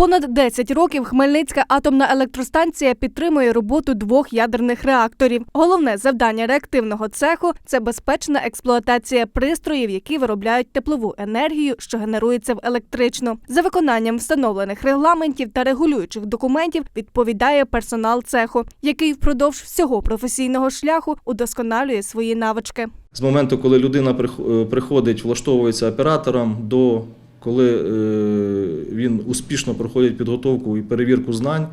Понад 10 років Хмельницька атомна електростанція підтримує роботу двох ядерних реакторів. Головне завдання реактивного цеху це безпечна експлуатація пристроїв, які виробляють теплову енергію, що генерується в електричну. За виконанням встановлених регламентів та регулюючих документів відповідає персонал цеху, який впродовж всього професійного шляху удосконалює свої навички. З моменту, коли людина е, приходить, влаштовується оператором, до коли е, він успішно проходить підготовку і перевірку знань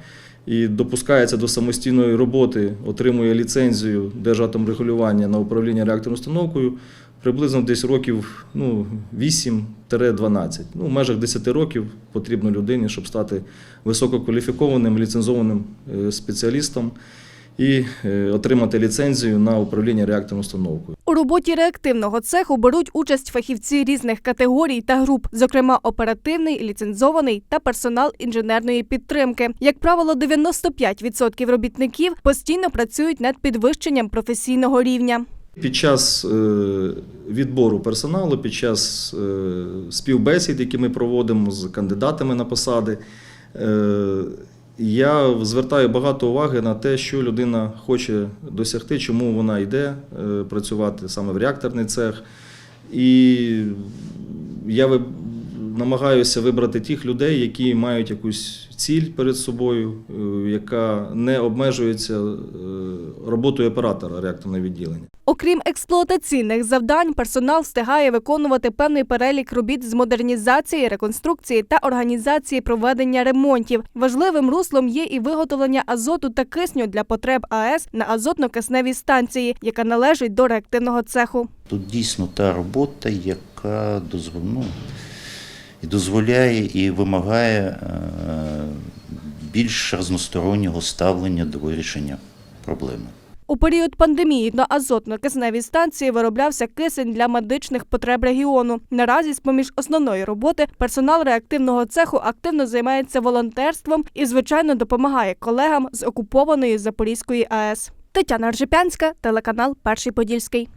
і допускається до самостійної роботи, отримує ліцензію Держатомрегулювання на управління реакторною установкою, приблизно десь років ну, 8-12. Ну, в межах 10 років потрібно людині, щоб стати висококваліфікованим ліцензованим е, спеціалістом і е, отримати ліцензію на управління реакторною установкою. У роботі реактивного цеху беруть участь фахівці різних категорій та груп, зокрема оперативний, ліцензований та персонал інженерної підтримки. Як правило, 95% робітників постійно працюють над підвищенням професійного рівня. Під час е, відбору персоналу, під час е, співбесід, які ми проводимо з кандидатами на посади, я звертаю багато уваги на те, що людина хоче досягти, чому вона йде е, працювати саме в реакторний цех. І я намагаюся вибрати тих людей, які мають якусь ціль перед собою, е, яка не обмежується е, роботою оператора реакторного відділення. Окрім експлуатаційних завдань, персонал встигає виконувати певний перелік робіт з модернізації, реконструкції та організації проведення ремонтів. Важливим руслом є і виготовлення азоту та кисню для потреб АЕС на азотно-кисневій станції, яка належить до реактивного цеху. Тут дійсно та робота, яка дозвол- ну, і дозволяє і вимагає е, більш разностороннього ставлення до вирішення проблеми. У період пандемії на азотно-кисневій станції вироблявся кисень для медичних потреб регіону. Наразі, з поміж основної роботи, персонал реактивного цеху активно займається волонтерством і, звичайно, допомагає колегам з окупованої Запорізької АЕС. Тетяна Ржепянська, телеканал Перший Подільський.